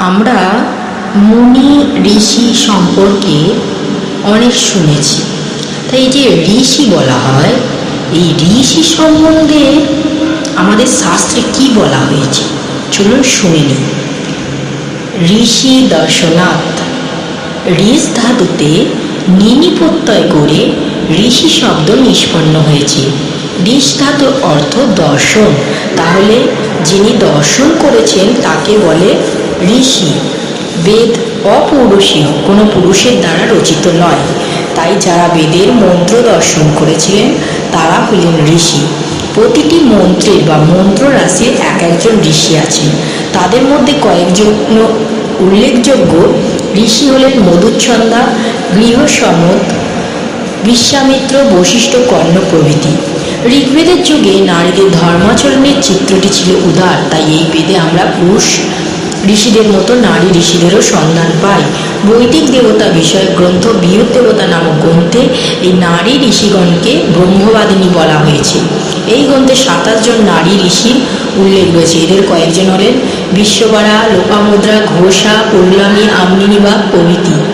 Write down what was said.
আমরা মুনি ঋষি সম্পর্কে অনেক শুনেছি। তাই যে ঋষি বলা হয়, এই ঋষি সম্বন্ধে আমাদের শাস্ত্রে কি বলা হয়েছে? চলুন শুনে নিই। ঋষি দর্শনাথ ঋষ ধাতুতে নিনি প্রত্যয় করে ঋষি শব্দ নিষ্পন্ন হয়েছে। ঋষ ধাতুর অর্থ দর্শন। তাহলে যিনি দর্শন করেছেন, তাকে বলে ঋষি বেদ অপৌরুষীয়, কোনো পুরুষের দ্বারা রচিত নয়। তাই যারা বেদের মন্ত্র দর্শন করেছিলেন, তারা হলেন ঋষি। প্রতিটি মন্ত্রের বা মন্ত্র রাশির এক একজন ঋষি আছেন। তাদের মধ্যে কয়েকজন উল্লেখযোগ্য ঋষি হলেন মধুচ্ছন্দা গৃহসমত বিশ্বামিত্র, বশিষ্ঠ, কর্ণ প্রভৃতি। ঋগ্বেদের যুগে নারীদের ধর্মাচরণের চিত্রটি ছিল উদার, তাই এই বেদে আমরা পুরুষ ঋষিদের মতো নারী ঋষিদেরও সন্ধান পাই বৈদিক দেবতা বিষয়ক গ্রন্থ বৃহৎ দেবতা নামক গ্রন্থে এই নারী ঋষিগণকে ব্রহ্মবাদিনী বলা হয়েছে। এই গ্রন্থে সাতাশ জন নারী ঋষির উল্লেখ রয়েছে। এদের কয়েকজন হলেন বিশ্ববাড়া লোপামুদ্রা, ঘোষা পল্লামী আমনিনিবাগ প্রভৃতি।